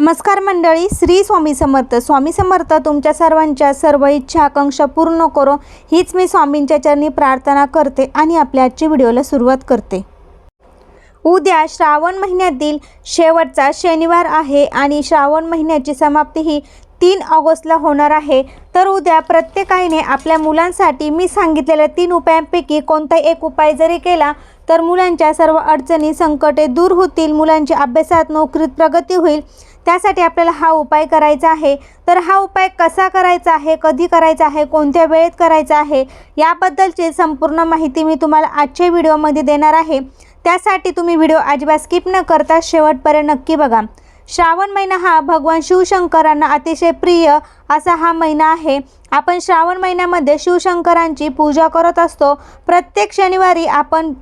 नमस्कार मंडळी श्री स्वामी समर्थ. स्वामी समर्थ तुमच्या सर्वांच्या सर्व इच्छा आकांक्षा पूर्ण करो. हीच मी स्वामींच्या चरणी प्रार्थना करते आणि आपल्या आजची व्हिडिओला सुरुवात करते. उद्या श्रावण महिन्यातील शेवटचा शनिवार आहे आणि श्रावण महिन्याची समाप्ती ही तीन ऑगस्टला होणार आहे. तर उद्या प्रत्येकाने आपल्या मुलांसाठी मी सांगितलेल्या तीन उपायांपैकी कोणता एक उपाय जरी केला तर मुलांच्या सर्व अडचणी संकटे दूर होतील मुलांच्या अभ्यासात नोकरीत प्रगती होईल. त्यासाठी आपल्याला हा उपाय करायचा आहे. तर हा उपाय कसा करायचा आहे कधी करायचा आहे कोणत्या वेळेत करायचा आहे याबद्दलची संपूर्ण माहिती मी तुम्हाला आजच्या व्हिडिओमध्ये देणार आहे. त्यासाठी तुम्ही व्हिडिओ अजिबात स्किप न करता शेवटपर्यंत नक्की बघा. श्रावण महिना हा भगवान शिवशंकरांना अतिशय प्रिय असा हा महिना आहे. आपण श्रावण महिन्यामध्ये शिवशंकरांची पूजा करत असतो. प्रत्येक शनिवारी आपण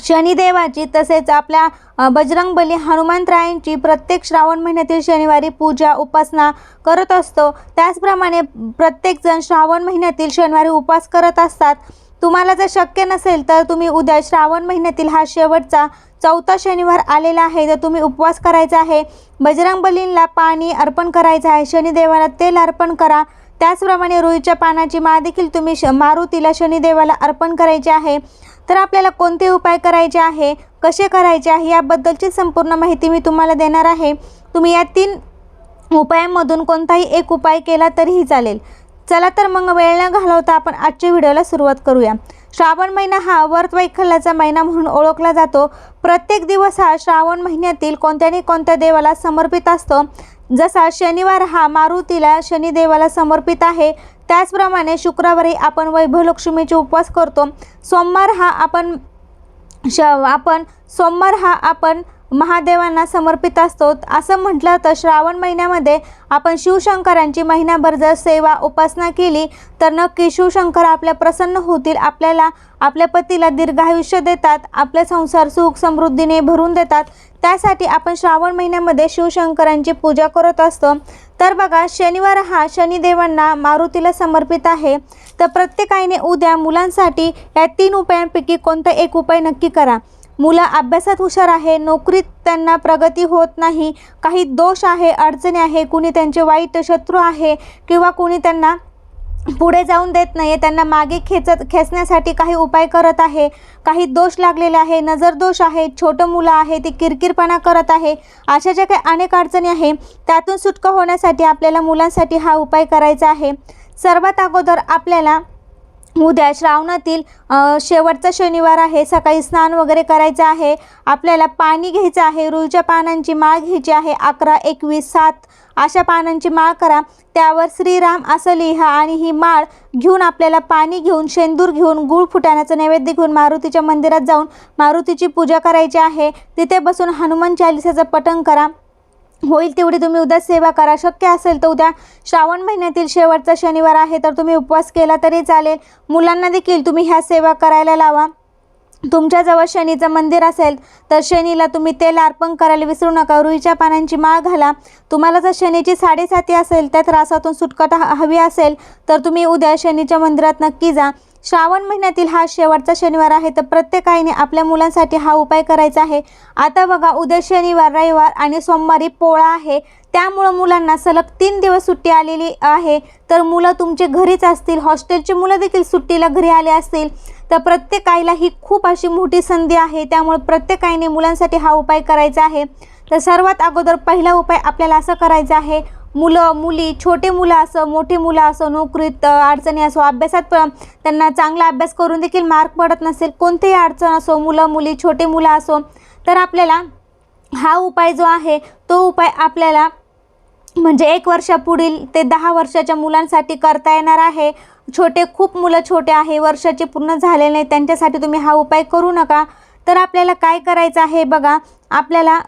शनिदेवाची तसेच आपल्या अ, बजरंगबली हनुमंतरायांची प्रत्येक श्रावण महिन्यातील शनिवारी पूजा उपासना करत असतो. त्याचप्रमाणे प्रत्येकजण श्रावण महिन्यातील शनिवारी उपास करत असतात. तुम्हाला जर शक्य नसेल तर तुम्ही उद्या श्रावण महिन्यातील हा शेवटचा चौथा शनिवार आलेला आहे. तर तुम्ही उपवास करायचा आहे बजरंगबलींना पाणी अर्पण करायचं आहे शनिदेवाला तेल अर्पण करा. त्याचप्रमाणे रुईच्या पानाची माळ देखील तुम्ही श मारुतीला शनिदेवाला अर्पण करायचे आहे. तर आपल्याला कोणते उपाय करायचे आहे कसे करायचे आहे याबद्दलची संपूर्ण माहिती मी तुम्हाला देणार आहे. तुम्ही या तीन उपायांमधून कोणताही एक उपाय केला तरीही चालेल. चला तर मग वेळ न घालवता आपण आजच्या व्हिडिओला सुरुवात करूया. श्रावण महिना हा वर्त वैखल्याचा महिना म्हणून ओळखला जातो. प्रत्येक दिवस हा श्रावण महिन्यातील कोणत्या ना कोणत्या देवाला समर्पित असतो. जसा शनिवार हा मारुतीला शनिदेवाला समर्पित आहे त्याचप्रमाणे शुक्रवारी आपण वैभवलक्ष्मीचे उपवास करतो. सोमवार हा आपण श आपण सोमवार हा आपण महादेवांना समर्पित असतो असं म्हटलं तर श्रावण महिन्यामध्ये आपण शिवशंकरांची महिनाभर जर सेवा उपासना केली तर नक्की शिवशंकर आपल्या प्रसन्न होतील आपल्याला आपल्या पतीला दीर्घायुष्य देतात आपले संसार सुख समृद्धीने भरून देतात. त्यासाठी आपण श्रावण महिन्यामध्ये शिवशंकरांची पूजा करत असतो. तर बघा शनिवार हा शनिदेवांना मारुतीला समर्पित आहे. तर प्रत्येकाने उद्या मुलांसाठी या तीन उपायांपैकी कोणता एक उपाय नक्की करा. मुलं अभ्यासात हुशार आहे नोकरीत त्यांना प्रगती होत नाही काही दोष आहे अडचणी आहे कुणी त्यांचे वाईट शत्रू आहे किंवा कुणी त्यांना पुढे जाऊन देत नाही आहे त्यांना मागे खेचत खेचण्यासाठी काही उपाय करत आहे काही दोष लागलेले आहे नजर दोष आहे छोटं मुलं आहे ती किरकिरपणा करत आहे अशा ज्या काही अनेक अडचणी आहे त्यातून सुटका होण्यासाठी आपल्याला मुलांसाठी हा उपाय करायचा आहे. सर्वात अगोदर आपल्याला उद्या श्रावणातील शेवटचा शनिवार आहे. सकाळी स्नान वगैरे करायचं आहे. आपल्याला पाणी घ्यायचं आहे. रुईच्या पानांची माळ घ्यायची आहे. अकरा एकवीस सात अशा पानांची माळ करा. त्यावर श्रीराम असं लिहा आणि ही माळ घेऊन आपल्याला पाणी घेऊन शेंदूर घेऊन गुळ फुटाण्याचं नैवेद्य घेऊन मारुतीच्या मंदिरात जाऊन मारुतीची पूजा करायची आहे. तिथे बसून हनुमान चालिसाचं पठण करा. होईल तेवढी तुम्ही उद्या सेवा करा. शक्य असेल तर उद्या श्रावण महिन्यातील शेवटचा शनिवार आहे तर तुम्ही उपवास केला तरी चालेल. मुलांना देखील तुम्ही ह्या सेवा करायला लावा. तुमच्याजवळ शनीचं मंदिर असेल तर शनीला तुम्ही तेल अर्पण करायला विसरू नका. रुईच्या पानांची माळ घाला. तुम्हाला जर शनीची साडेसाती असेल त्या त्रासातून सुटका ह- हवी असेल तर तुम्ही उद्या शनीच्या मंदिरात नक्की जा. श्रावण महिन्यातील हा शेवटचा शनिवार आहे तर प्रत्येकाने आपल्या मुलांसाठी हा उपाय करायचा आहे. आता बघा उद्या शनिवार रविवार आणि सोमवारी पोळा आहे. त्यामुळं मुलांना सलग तीन दिवस सुट्टी आलेली आहे. तर मुलं तुमचे घरीच असतील हॉस्टेलची मुलं देखील सुट्टीला घरी आले असतील तर प्रत्येक आईला ही खूप अशी मोठी संधी आहे. त्यामुळे प्रत्येक आईने मुलांसाठी हा उपाय करायचा आहे. तर सर्वात अगोदर पहिला उपाय आपल्याला असं करायचा आहे मुलं मुली छोटे मुलं असो मोठे मुलं असो नोकरीत अडचणी असो अभ्यासात पण त्यांना चांगला अभ्यास करून देखील मार्क पडत नसेल कोणतेही अडचण असो मुलं मुली छोटे मुलं असो तर आपल्याला हा उपाय जो आहे तो उपाय आपल्याला म्हणजे एक वर्षापुढील ते दहा वर्षाच्या मुलांसाठी करता येणार आहे. छोटे खूप मुलं छोटे आहे वर्षाचे पूर्ण झाले नाही त्यांच्यासाठी तुम्ही हा उपाय करू नका. तर आपल्याला काय करायचं आहे बघा आपल्याला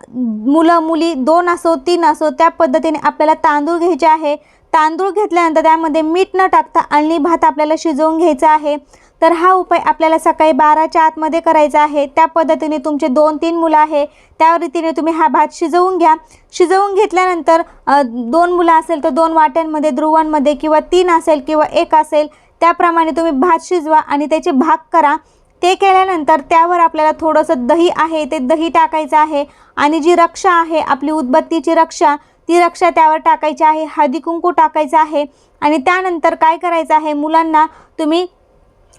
मुलं मुली दोन असो तीन असो त्या पद्धतीने आपल्याला तांदूळ घ्यायचे आहे. तांदूळ घेतल्यानंतर त्यामध्ये मीठ न टाकता अळणी भात आपल्याला शिजवून घ्यायचा आहे. तर हा उपाय आपल्याला सकाळी बाराच्या आतमध्ये करायचा आहे. त्या पद्धतीने तुमचे दोन तीन मुलं आहे त्या रीतीने तुम्ही हा भात शिजवून घ्या. शिजवून घेतल्यानंतर दोन मुलं असेल तर दोन वाट्यांमध्ये ध्रुवांमध्ये किंवा तीन असेल किंवा एक असेल त्याप्रमाणे तुम्ही भात शिजवा आणि त्याचे भाग करा. ते केल्यानंतर त्यावर आपल्याला थोडंसं दही आहे ते दही टाकायचं आहे आणि जी रक्षा आहे आपली उदबत्तीची रक्षा ती रक्षा त्यावर टाकायची आहे हळदी कुंकू टाकायचं आहे आणि त्यानंतर काय करायचं आहे मुलांना तुम्ही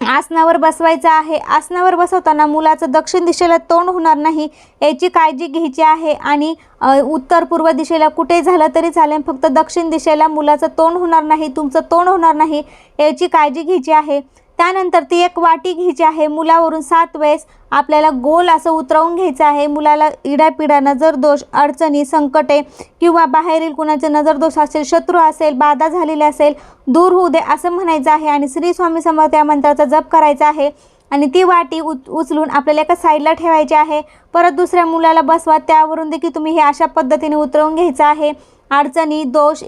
आसनावर बसवायचं आहे. आसनावर बसवताना मुलाचं दक्षिण दिशेला तोंड होणार नाही याची काळजी घ्यायची आहे आणि उत्तर पूर्व दिशेला कुठे झालं तरी चालेल फक्त दक्षिण दिशेला मुलाचं तोंड होणार नाही तुमचं तोंड होणार नाही याची काळजी घ्यायची आहे. त्यानंतर ती एक वाटी घ्यायची आहे. मुलावरून सात वेळेस आपल्याला गोल असं उतरवून घ्यायचं आहे. मुलाला इडापिडा नजर दोष अडचणी संकटे किंवा बाहेरील कुणाचे नजरदोष असेल शत्रू असेल बाधा झालेली असेल दूर होऊ दे असं म्हणायचं आहे आणि श्री स्वामी समर्थ या मंत्राचा जप करायचा आहे. आणि ती वाटी उच उचलून आपल्याला एका साईडला ठेवायची आहे. परत दुसऱ्या मुलाला बसवा. त्यावरून देखील तुम्ही हे अशा पद्धतीने उतरवून घ्यायचं आहे. अडचणी दोष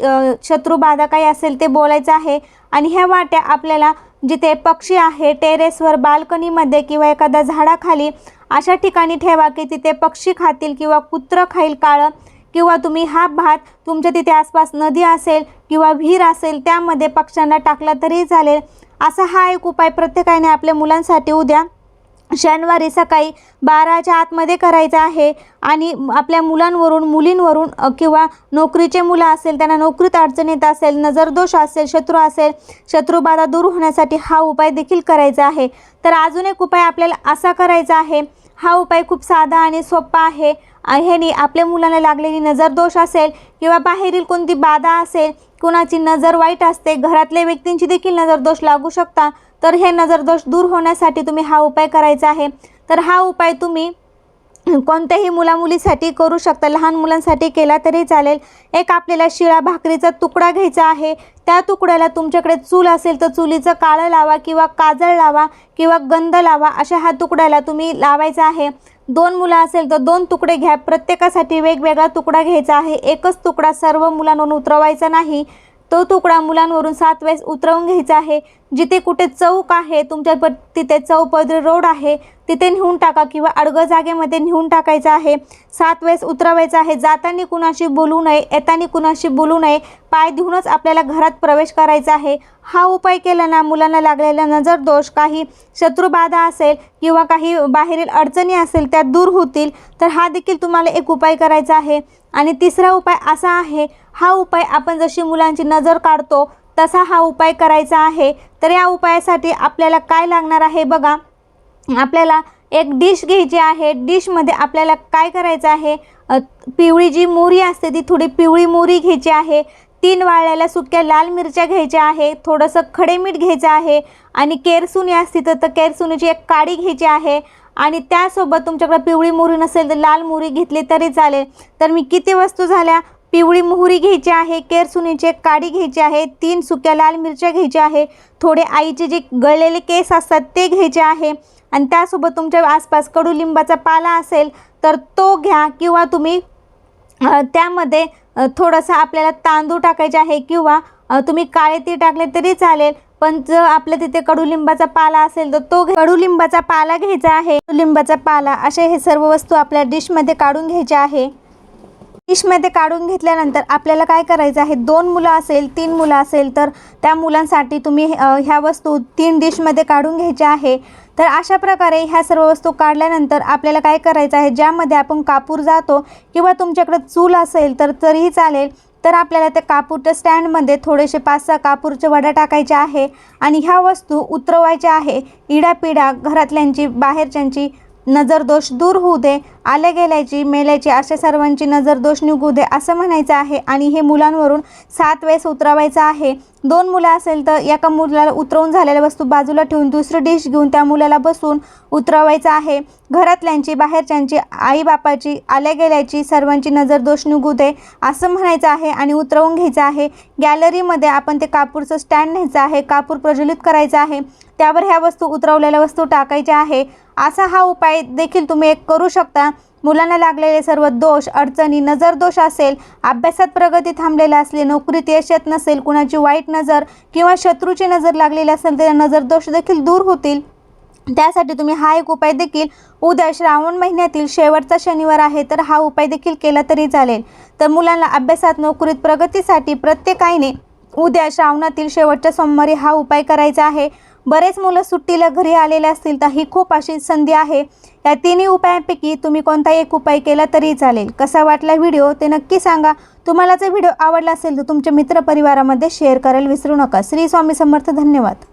शत्रू बाधा काही असेल ते बोलायचं आहे. आणि ह्या वाट्या आपल्याला जिथे पक्षी आहे टेरेसवर बाल्कनीमध्ये किंवा एखाद्या झाडाखाली अशा ठिकाणी ठेवा की तिथे पक्षी खातील किंवा कुत्रं खाईल काळं किंवा तुम्ही हा भात तुमच्या तिथे आसपास नदी असेल किंवा विहीर असेल त्यामध्ये पक्ष्यांना टाकला तरी चालेल. असा हा एक उपाय प्रत्येकाने आपल्या मुलांसाठी उद्या शनिवारी सकाळी बाराच्या आतमध्ये करायचं आहे आणि आपल्या मुलांवरून मुलींवरून किंवा नोकरीचे मुलं असेल त्यांना नोकरीत अडचण येत असेल नजरदोष असेल शत्रू असेल शत्रुबाधा दूर होण्यासाठी हा उपाय देखील करायचा आहे. तर अजून एक उपाय आपल्याला असा करायचा आहे हा उपाय खूप साधा आणि सोपा आहे. आ- ह्यानी आपल्या मुलाला लागलेली नजरदोष असेल किंवा बाहेरील कोणती बाधा असेल कुणाची नजर वाईट असते घरातल्या व्यक्तींची देखील नजरदोष लागू शकता. तर हे नजरदोष दूर होण्यासाठी तुम्ही हा उपाय करायचा आहे. तर हा उपाय तुम्ही कोणत्याही मुलामुलीसाठी करू शकता. लहान मुलांसाठी केला तरी चालेल. एक आपल्याला शिळा भाकरीचा तुकडा घ्यायचा आहे. त्या तुकड्याला तुमच्याकडे चूल असेल तर चुलीचं काळं लावा किंवा काजळ लावा किंवा गंध लावा अशा ह्या तुकड्याला तुम्ही लावायचा आहे. दोन मुलं असेल तर दोन तुकडे घ्या. प्रत्येकासाठी वेगवेगळा तुकडा घ्यायचा आहे. एकच तुकडा सर्व मुलांवरून उतरवायचा नाही. तो तुकडा मुलांवरून सात वेळेस उतरवून घ्यायचा आहे. जिथे कुठे चौक आहे तुमच्या प तिथे चौपदरी रोड आहे तिथे नेऊन टाका किंवा अडगं जागेमध्ये नेऊन टाकायचं आहे. सात वेळेस उतरवायचं आहे. जाताना कुणाशी बोलू नये येताना कुणाशी बोलू नये. पाय देऊनच आपल्याला घरात प्रवेश करायचा आहे. हा उपाय केला ना मुलांना लागलेला नजर दोष काही शत्रुबाधा असेल किंवा काही बाहेरील अडचणी असेल त्या दूर होतील तर हा देखील तुम्हाला एक उपाय करायचा आहे. आणि तिसरा उपाय असा आहे हा उपाय आपण जशी मुलांची नजर काढतो तसा हा उपाय करायचा आहे. तर या उपायासाठी आपल्याला काय लागणार आहे बघा. आपल्याला एक डिश घ्यायची आहे. डिशमध्ये आपल्याला काय करायचं आहे? पिवळी जी मोरी असते ती थोडी पिवळी मोरी घ्यायची आहे. तीन वाळलेल्या सुक्या लाल मिरच्या घ्यायच्या आहे. थोडंसं खडे मीठ घ्यायचं आहे. आणि केरसुनी असती तर तर केरसुनीची एक काडी घ्यायची आहे. आणि त्यासोबत तुमच्याकडे पिवळी मोरी नसेल तर लाल मोरी घेतली तरी चालेल. तर मी किती वस्तू झाल्या? पिवळी मोहरी घ्यायची आहे केरसुनीची काडी घ्यायची आहे तीन सुक्या लाल मिरच्या घ्यायच्या आहे थोडे आईचे जे गळलेले केस असतात ते घ्यायचे आहे. आणि त्यासोबत तुमच्या आसपास कडुलिंबाचा पाला असेल तर तो घ्या किंवा तुम्ही त्यामध्ये थोडंसं आपल्याला तांदूळ टाकायचे आहे किंवा तुम्ही काळे तीळ टाकले तरी चालेल पण जर आपल्या तिथे कडुलिंबाचा पाला असेल तर तो कडुलिंबाचा पाला घ्यायचा आहे कडुलिंबाचा पाला असे हे सर्व वस्तू आपल्या डिशमध्ये काढून घ्यायच्या आहे. डिशमध्ये काढून घेतल्यानंतर आपल्याला काय करायचं आहे? दोन मुलं असेल तीन मुलं असेल तर त्या मुलांसाठी तुम्ही ह्या वस्तू तीन डिशमध्ये काढून घ्यायच्या आहे. तर अशा प्रकारे ह्या सर्व वस्तू काढल्यानंतर आपल्याला काय करायचं आहे? ज्यामध्ये आपण कापूर जातो किंवा तुमच्याकडे चूल असेल तर तरीही चालेल. तर आपल्याला त्या कापूरच्या स्टँडमध्ये थोडेसे पाच सहा कापूरचे वड्या टाकायच्या आहे आणि ह्या वस्तू उतरवायच्या आहे. इडापिडा घरातल्यांची बाहेरच्यांची नजरदोष दूर होऊ दे. आल्या गेल्याची मेल्याची अशा सर्वांची नजर दोष निघू दे असं म्हणायचं आहे. आणि हे मुलांवरून सात वेळेस उतरवायचं आहे. दोन मुलं असेल तर एका मुलाला उतरवून झालेल्या वस्तू बाजूला ठेवून दुसरी डिश घेऊन त्या मुलाला बसून उतरवायचं आहे. घरातल्यांची बाहेरच्यांची आईबापाची आल्या गेल्याची सर्वांची नजर दोष निघू दे असं म्हणायचं आहे आणि उतरवून घ्यायचं आहे. गॅलरीमध्ये आपण ते कापूरचं स्टँड न्यायचं आहे कापूर प्रज्वलित करायचं आहे. त्यावर ह्या वस्तू उतरवलेल्या वस्तू टाकायच्या आहे. असा हा उपाय देखील तुम्ही एक करू शकता. मुलांना लागलेले सर्व दोष अडचणी नजर दोष असेल अभ्यासात प्रगती थांबलेला असले नोकरीत यश येत नसेल कुणाची वाईट नजर किंवा शत्रूची नजर लागलेली असेल तर नजर दोष देखील दूर होतील. त्यासाठी तुम्ही हा एक उपाय देखील उद्या श्रावण महिन्यातील शेवटचा शनिवार आहे तर हा उपाय देखील केला तरी चालेल. तर मुलांना अभ्यासात नोकरीत प्रगतीसाठी प्रत्येकाने उद्या श्रावणातील शेवटच्या सोमवारी हा उपाय करायचा आहे. बरेच मुलं सुट्टीला घरी आलेले असतील तर ही खूप अशी संधी आहे. या तिन्ही उपायांपैकी तुम्ही कोणता एक उपाय केला तरी चालेल. कसा वाटला व्हिडिओ ते नक्की सांगा. तुम्हाला जर व्हिडिओ आवडला असेल तर तुमच्या मित्रपरिवारामध्ये शेअर करायला विसरू नका. श्री स्वामी समर्थ धन्यवाद.